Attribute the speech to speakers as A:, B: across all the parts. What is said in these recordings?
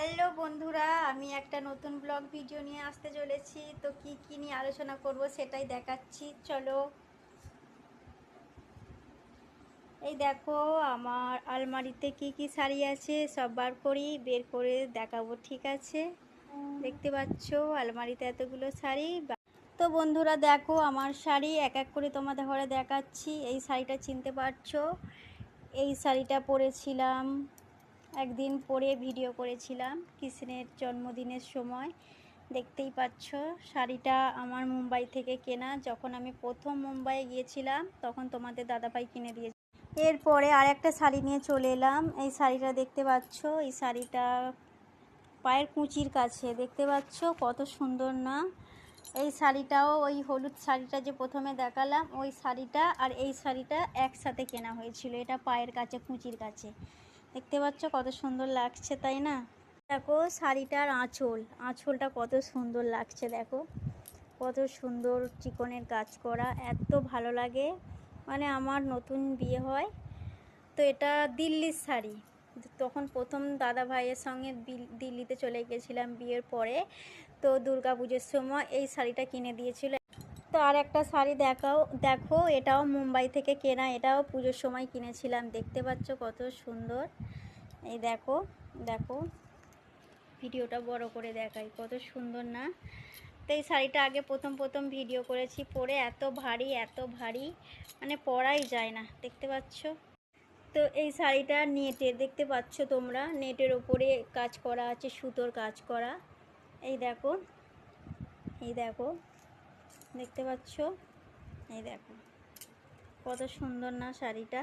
A: Hello বন্ধুরা, আমি একটা নতুন ব্লগ ভিডিও নিয়ে আসতে চলেছি। তো কি কি নিয়ে আলোচনা করব সেটাই দেখাচ্ছি। চলো। এই দেখো, আমার আলমারিতে কি কি শাড়ি আছে, সব বার করি বের করে দেখাবো, ঠিক আছে? দেখতে পাচ্ছ, আলমারিতে এতগুলো শাড়ি। তো বন্ধুরা, দেখো, আমার শাড়ি এক এক করে তোমাদের ঘরে দেখাচ্ছি। এই শাড়িটা চিনতে পারছ? এই শাড়িটা পরেছিলাম একদিন পরে ভিডিও করেছিলাম কৃষ্ণের জন্মদিনের সময়। দেখতেই পাচ্ছ, শাড়িটা আমার মুম্বাই থেকে কেনা। যখন আমি প্রথম মুম্বাইয়ে গিয়েছিলাম, তখন তোমাদের দাদাভাই কিনে দিয়েছে এরপরে আর একটা শাড়ি নিয়ে চলে এলাম। এই শাড়িটা দেখতে পাচ্ছ, এই শাড়িটা পায়ের কুঁচির কাছে। দেখতে পাচ্ছ, কত সুন্দর না? এই শাড়িটাও, ওই হলুদ শাড়িটা যে প্রথমে দেখালাম, ওই শাড়িটা আর এই শাড়িটা একসাথে কেনা হয়েছিল। এটা পায়ের কাছে, কুঁচির কাছে। দেখতে পাচ্ছ কত সুন্দর লাগছে, তাই না? দেখো শাড়িটার আঁচল, আঁচলটা কত সুন্দর লাগছে, দেখো। কত সুন্দর চিকনের কাজ করা, এত ভালো লাগে। মানে আমার নতুন বিয়ে হয়, তো এটা দিল্লির শাড়ি। তখন প্রথম দাদা ভাইয়ের সঙ্গে দিল্লিতে চলে গেছিলাম বিয়ের পরে। তো দুর্গা পুজোর সময় এই শাড়িটা কিনে দিয়েছিল। তো আর একটা শাড়ি দেখাও, দেখো, এটাও মুম্বাই থেকে কেনা, এটাও পুজোর সময় কিনেছিলাম। দেখতে পাচ্ছ কত সুন্দর। এই দেখো দেখো। ভিডিওটা বড় করে দেখাই, কত সুন্দর না? তো এই শাড়িটা আগে প্রথম প্রথম ভিডিও করেছি পরে এত ভারী এত ভারী মানে পরাই যায় না, দেখতে পাচ্ছ? তো এই শাড়িটা নেটে, দেখতে পাচ্ছ তোমরা? নেটের ওপরে কাজ করা আছে, সুতোর কাজ করা। এই দেখো এই দেখো, দেখতে পাচ্ছ? এই দেখো, কত সুন্দর না শাড়িটা?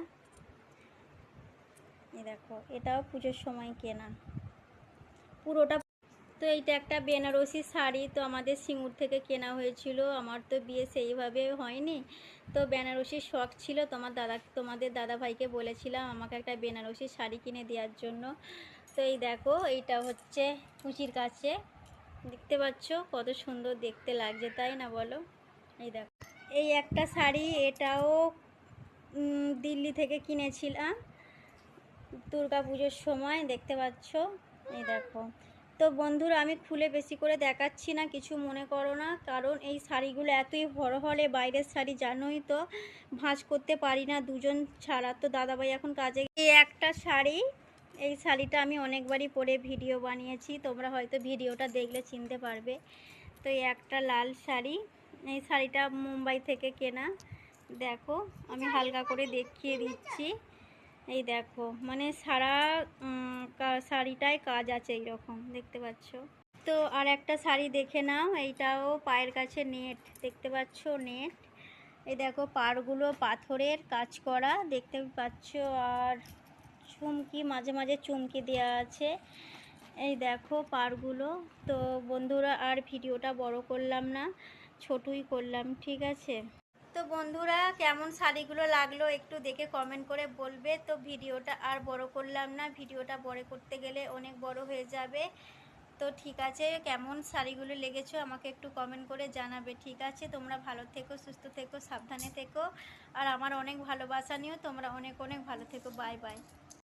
A: এই দেখো, এটাও পুজোর সময় কেনা। পুরোটা তো এইটা একটা বেনারসি শাড়ি, তো আমাদের সিঙ্গুর থেকে কেনা হয়েছিল। আমার তো বিয়ে সেইভাবে হয়নি। তো বেনারসির শখ ছিল। তোমার দাদা তোমাদের দাদা ভাইকে বলেছিলাম আমাকে একটা বেনারসি শাড়ি কিনে দেওয়ার জন্য। তো এই দেখো, এইটা হচ্ছে কুচির কাছে। দেখতে পাচ্ছ কত সুন্দর দেখতে লাগছে, তাই না বলো? এই দেখো। এই একটা শাড়ি এটাও দিল্লি থেকে কিনেছিলাম। দুর্গা পুজোর সময় দেখতে পাচ্ছ? এই দেখো। তো বন্ধুরা, আমি খুলে বেশি করে দেখাচ্ছি না, কিছু মনে করো না, কারণ এই শাড়িগুলো এতই বড় হলে বাইরের শাড়ি জানোই তো, ভাঁজ করতে পারি না দুজন ছাড়া। তো দাদাভাই এখন কাজে এই একটা শাড়ি, এই শাড়িটা আমি অনেকবারই পরে ভিডিও বানিয়েছি, তোমরা হয়তো ভিডিওটা দেখলে চিনতে পারবে। তো এই একটা লাল শাড়ি, এই শাড়িটা মুম্বাই থেকে কেনা। দেখো, আমি হালকা করে দেখিয়ে দিচ্ছি। এই দেখো মানে সারা শাড়িটায় কাজ আছে এইরকম, দেখতে পাচ্ছ? তো আর একটা শাড়ি দেখে নাও, এইটাও পায়ের কাছে নেট, দেখতে পাচ্ছ নেট? এই দেখো, পাড়গুলো পাথরের কাজ করা, দেখতে পাচ্ছ? আর চুমকি, মাঝে মাঝে চুমকি দেওয়া আছে। এই দেখো পাড়গুলো, তো বন্ধুরা আর ভিডিওটা বড় করলাম না, ছোটই করলাম, ঠিক আছে? তো বন্ধুরা, কেমন শাড়িগুলো লাগল একটু দেখে কমেন্ট করে বলবে। তো ভিডিওটা আর বড় করলাম না, ভিডিওটা বড় করতে গেলে অনেক বড় হয়ে যাবে। তো ঠিক আছে, কেমন শাড়িগুলো লেগেছো আমাকে একটু কমেন্ট করে জানাবে, ঠিক আছে? তোমরা ভালো থেকো, সুস্থ থেকো, সাবধানে থেকো। আর আমার অনেক ভালোবাসা নিও, তোমরা অনেক অনেক ভালো থেকো বাই বাই